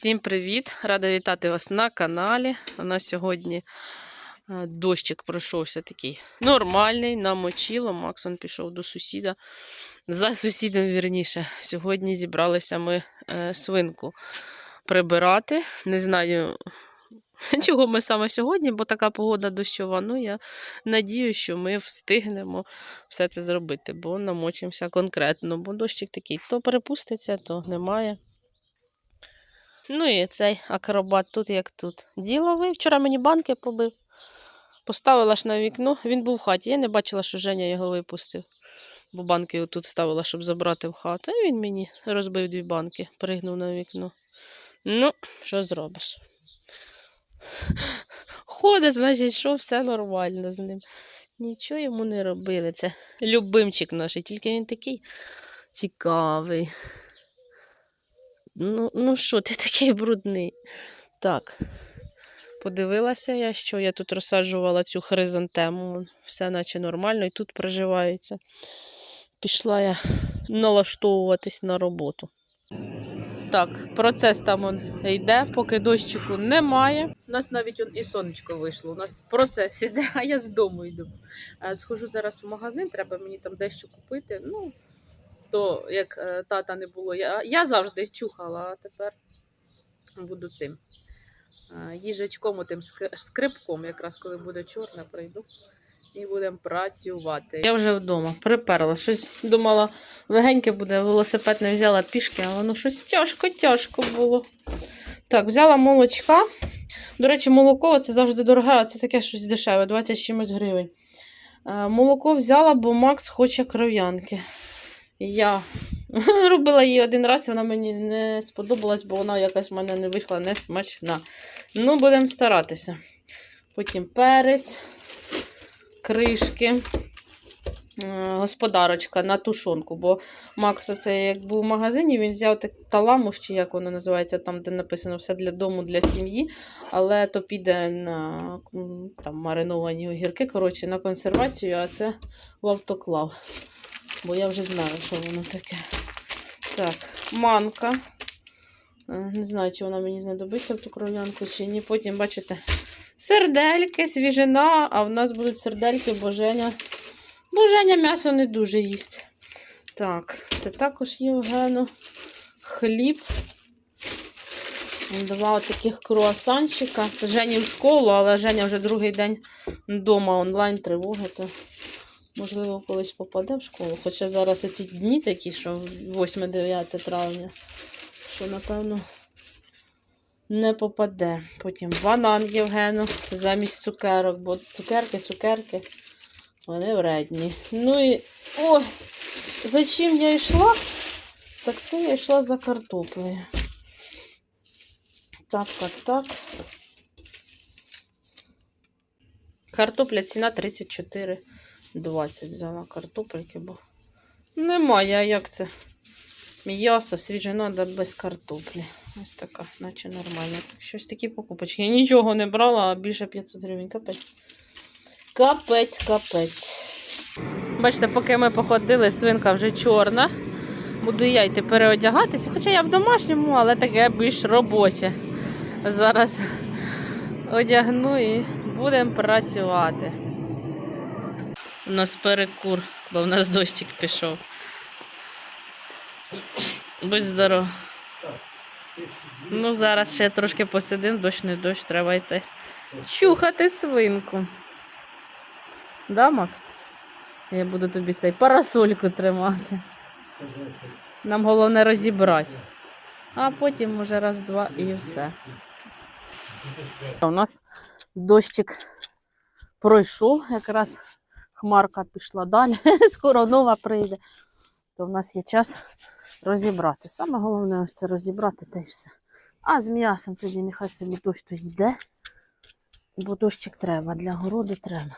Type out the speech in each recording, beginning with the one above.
Всім привіт! Рада вітати вас на каналі. У нас сьогодні е, дощик пройшовся такий нормальний, намочило. Максон пішов до сусіда. За сусідом, вірніше. Сьогодні зібралися ми е, свинку прибирати. Не знаю, чого ми саме сьогодні, бо така погода дощова. Ну, я надію, що ми встигнемо все це зробити, бо намочимося конкретно. Бо дощик такий то перепуститься, то немає. Ну і цей акробат тут як тут. Діловий. Вчора мені банки побив. Поставила ж на вікно. Він був в хаті. Я не бачила, що Женя його випустив. Бо банки тут ставила, щоб забрати в хату. І він мені розбив дві банки, пригнув на вікно. Ну, що зробиш? Ходить, значить, що все нормально з ним. Нічого йому не робили. Це любимчик наш, тільки він такий цікавий. Ну, ну що, ти такий брудний? Так. Подивилася я, що я тут розсаджувала цю хризантему. Все наче нормально і тут проживається. Пішла я налаштовуватись на роботу. Так, процес там он йде, поки дощику немає. У нас навіть он і сонечко вийшло. У нас процес іде, а я з дому йду. Е, Схожу зараз в магазин, треба мені там дещо купити. Ну, то як е, тата не було, я, я завжди чухала, а тепер буду цим е, їжачком, отим скрипком, якраз коли буде чорне, прийду і будемо працювати. Я вже вдома приперла. Щось думала, легеньке буде, велосипед не взяла пішки, а воно щось тяжко-тяжко було. Так, взяла молочка. До речі, молоко це завжди дороге, а це таке щось дешеве, 20 чимось гривень. Е, Молоко взяла, бо Макс хоче кров'янки. Я робила її один раз, і вона мені не сподобалась, бо вона якась в мене не вийшла не смачна. Ну, будемо старатися. Потім перець, кришки, е, господарочка на тушонку. Бо Макс, оце як був в магазині, він взяв так таламуш, чи як воно називається, там, де написано все для дому, для сім'ї. Але то піде на там, мариновані огірки, коротше, на консервацію, а це в автоклав. Бо я вже знаю, що воно таке. Так, манка. Е, Не знаю, чи вона мені знадобиться в ту кров'янку, чи ні. Потім, бачите, сердельки, свіжина, а в нас будуть сердельки, бо Женя. Бо Женя м'ясо не дуже їсть. Так, це також Євгену. Хліб. Два таких круасанчика. Це Жені в школу, але Женя вже другий день вдома онлайн тривоги, то можливо колись попаде в школу. Хоча зараз ці дні такі, що 8-9 травня, що напевно не попаде. Потім банан Євгену замість цукерок, бо цукерки, цукерки, вони вредні. Ну і ой, за чим я йшла? Так це я йшла за картоплею. Так, так, так. Картопля ціна 34,20 взяла картопельки, бо немає, як це? М'ясо, свіжина да без картоплі. Ось така, наче нормально. Щось такі покупочки. Я нічого не брала, а більше 500 гривень. Капець. Капець, капець. Бачите, поки ми походили, свинка вже чорна. Буду я йти переодягатися. Хоча я в домашньому, але таке більш робоче. Зараз одягну і будемо працювати. У нас перекур, бо в нас дощик пішов. Будь здоров. Ну, зараз ще трошки посидим, дощ не дощ, треба йти. Чухати свинку. Да, Макс? Я буду тобі цей парасольку тримати. Нам головне розібрати. А потім уже раз-два і все. У нас дощик пройшов, якраз хмарка пішла далі. Скоро нова прийде. То в нас є час розібрати. Саме головне ось це розібрати та й все. А з м'ясом тоді нехай собі дощ йде. Бо дощик треба, для городу треба.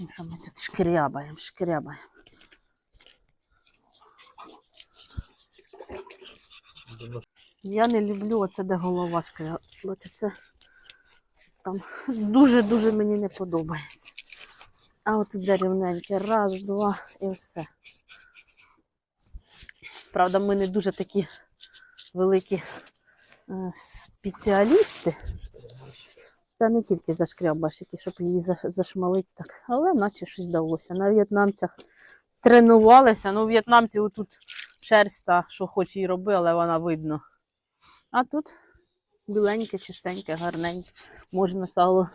Ну, ми тут шкрябаємо, шкрябаємо. Я не люблю оце, де голова шкрябати. Це там дуже-дуже мені не подобається. А от де рівненьке. Раз, два і все. Правда, ми не дуже такі великі е, спеціалісти. Та не тільки зашкрябашики, щоб її за- зашмалити так. Але наче щось вдалося. На в'єтнамцях тренувалися. Ну, у в'єтнамців тут шерсть та, що хоч і роби, але вона видно. А тут біленьке, чистеньке, гарненьке. Можна сало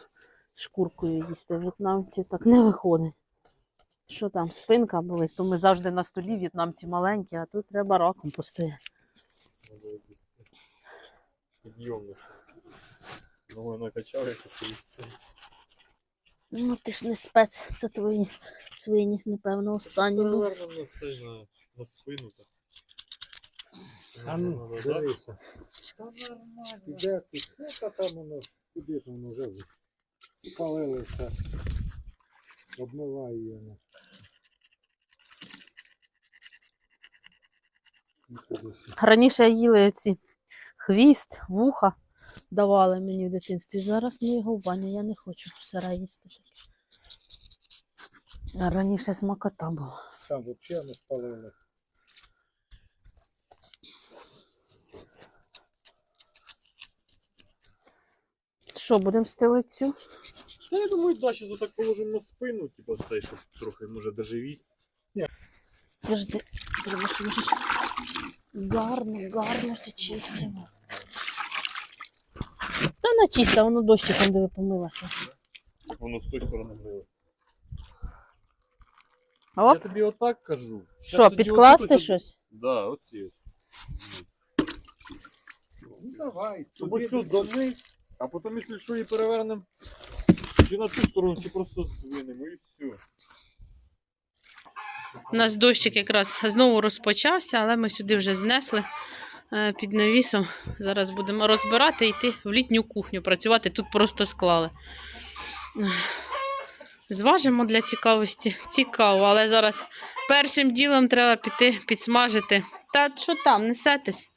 шкуркою їсти. В'єтнамців так не виходить. Що там, спинка болить, то ми завжди на столі, в'єтнамці маленькі, а тут треба раком постояти. Накачав, це. Ну ти ж не спец, це твої свині, напевно, останні. були. Наверно, на цей на, на спину так. А ну, дивися. Та нормально. Де тут? Ну, та там воно, куди там воно вже спалилося. Обмивай її. Раніше їли ці хвіст, вуха давали мені в дитинстві. Зараз не його в баню, я не хочу сира їсти таке. Раніше смакота була. Там взагалі не спалило. Що, будемо стелити цю? Та я думаю, да, ще так положимо на спину, типу цей, щоб трохи може доживіть. Подожди, треба щоб вже гарно, гарно все чистимо. Та вона чиста, воно дощиком диви помилася. Воно з тої сторони було. Оп. Я тобі отак кажу. Щас Що, тоді підкласти отут ось- щось? Да, оці. Ну давай. Щоб туди ось сюди до- донизу, а потім, якщо що, її перевернемо чи на ту сторону, чи просто здвинемо і все. У нас дощик якраз знову розпочався, але ми сюди вже знесли е, під навісом. Зараз будемо розбирати і йти в літню кухню працювати. Тут просто склали. Зважимо для цікавості. Цікаво, але зараз першим ділом треба піти підсмажити. Та що там, несетесь?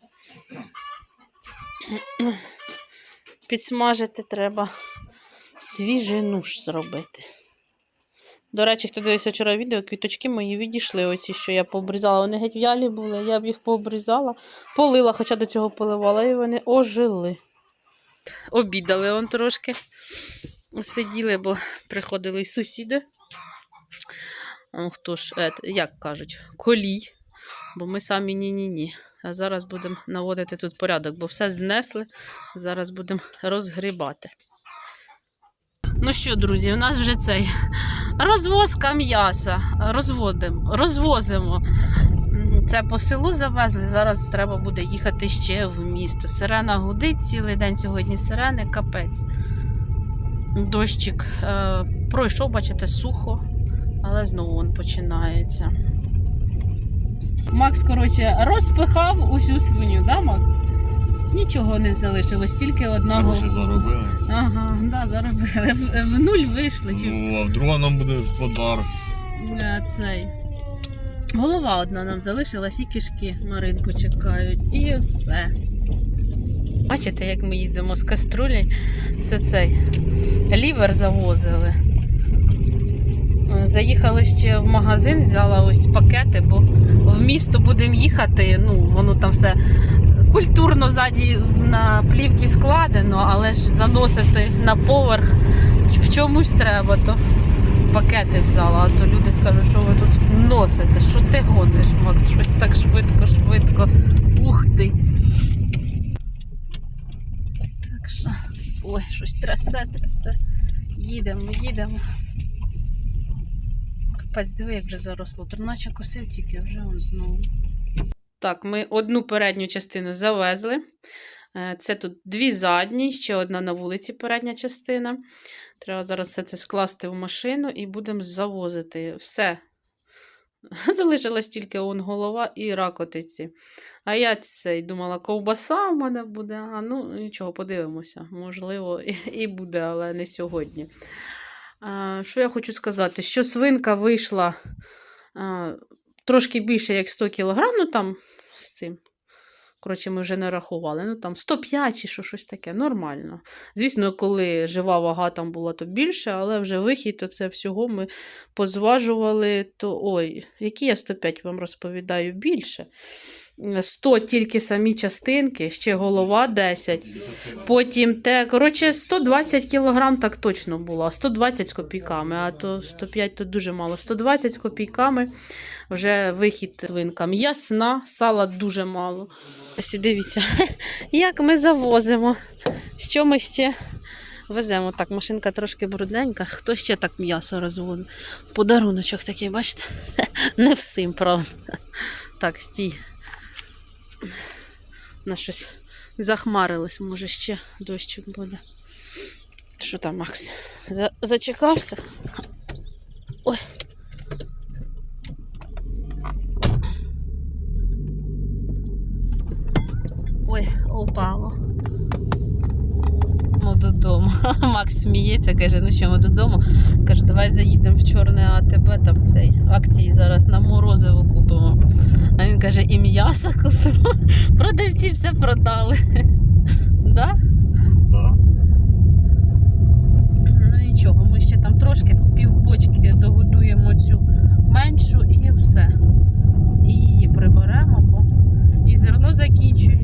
Підсмажити треба свіжину ж зробити. До речі, хто дивився вчора відео, квіточки мої відійшли. Оці, що я пообрізала. Вони геть в'ялі були, я б їх пообрізала, полила, хоча до цього поливала, і вони ожили. Обідали он трошки. Сиділи, бо приходили й сусіди. Хто ж, е, як кажуть, колій. Бо ми самі ні-ні-ні. Зараз будемо наводити тут порядок, бо все знесли. Зараз будемо розгрібати. Ну що, друзі, у нас вже цей розвозка м'яса. Розводимо, розвозимо. Це по селу завезли. Зараз треба буде їхати ще в місто. Сирена гудить цілий день сьогодні сирени, капець. Дощик е, пройшов, бачите, сухо, але знову він починається. Макс, коротше, розпихав усю свиню, да, Макс? Нічого не залишилось, тільки одного. Гроші заробили. Ага, да, заробили. В, в нуль вийшли. Чи... Ну, а вдруга нам буде подарок. Е, Цей. Голова одна нам залишилась і кишки Маринку чекають. І все. Бачите, як ми їздимо з каструлі. Це цей лівер завозили. Заїхали ще в магазин, взяла ось пакети, бо в місто будемо їхати. Ну, воно там все культурно ззаді на плівки складено, але ж заносити на поверх в чомусь треба, то пакети взяла, а то люди скажуть, що ви тут носите, що ти гониш, Макс, щось так швидко, швидко. Ух ти. Так що, ой, щось трясе, трясе. Їдемо, їдемо. Капець, диви, як вже заросло. Терначе косив тільки вже он знову. Так, ми одну передню частину завезли. Е, Це тут дві задні, ще одна на вулиці передня частина. Треба зараз все це скласти в машину і будемо завозити. Все. Залишилась тільки он голова і ракотиці. А я цей думала, ковбаса в мене буде. А ну нічого, подивимося. Можливо, і буде, але не сьогодні. Що я хочу сказати? Що свинка вийшла трошки більше, як 100 кг, ну там з цим. Коротше, ми вже не рахували. Ну там 105 чи що, щось таке, нормально. Звісно, коли жива вага там була, то більше, але вже вихід, то це всього ми позважували, то ой, які я 105 вам розповідаю більше. 100 тільки самі частинки, ще голова 10. Потім те, коротше, 120 кілограм так точно було, 120 з копійками, а то 105 то дуже мало. 120 з копійками вже вихід свинка. М'ясна, сала дуже мало. Ось дивіться, як ми завозимо. Що ми ще веземо? Так, машинка трошки брудненька. Хто ще так м'ясо розводить? Подаруночок такий, бачите? Не всім, правда. Так, стій. На щось захмарилось, може ще дощик буде. Що там, Макс? За... Зачекався? Ой. Ой, упало. Додому. Макс сміється, каже, ну що ми додому. Каже, давай заїдемо в чорне АТБ, там цей акції зараз на морозиво купимо. А він каже, і м'ясо купимо. Продавці все продали. Да? Да. Ну нічого, ми ще там трошки півбочки догодуємо цю меншу і все. І її приберемо, бо і зерно і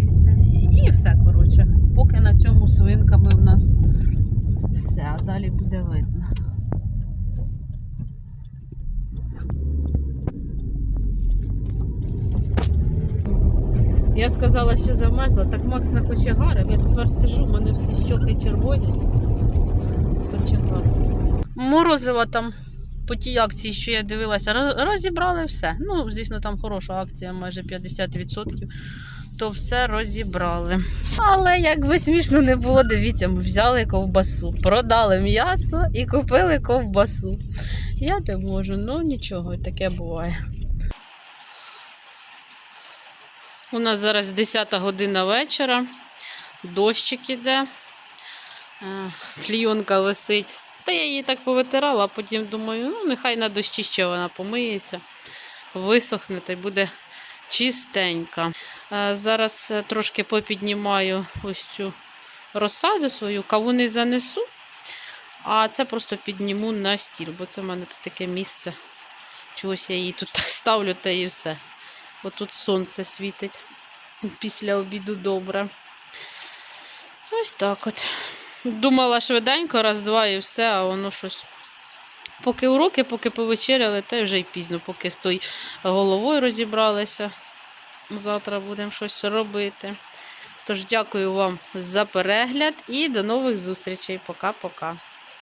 все, коротше. Поки на цьому свинками в нас все, а далі буде видно. Я сказала, що замерзла, так Макс на кочегарив. Я тепер сижу, в мене всі щоки червоні. Кочегар. Морозиво там по тій акції, що я дивилася, розібрали все. Ну, звісно, там хороша акція, майже 50%. То все розібрали. Але як би смішно не було, дивіться, ми взяли ковбасу, продали м'ясо і купили ковбасу. Я не можу, ну нічого, таке буває. У нас зараз 10 година вечора, дощик іде, е, клійонка висить. Та я її так повитирала, а потім думаю, ну нехай на дощі ще вона помиється, висохне та й буде чистенька. Е, Зараз е, трошки попіднімаю ось цю розсаду свою, кавуни занесу, а це просто підніму на стіл, бо це в мене тут таке місце. Чогось я її тут так ставлю та і все. Бо тут сонце світить після обіду добре. Ось так от. Думала швиденько, раз-два і все, а воно щось. Поки уроки, поки повечеряли, та вже й пізно, поки з той головою розібралися. Завтра будемо щось робити. Тож дякую вам за перегляд і до нових зустрічей. Пока-пока.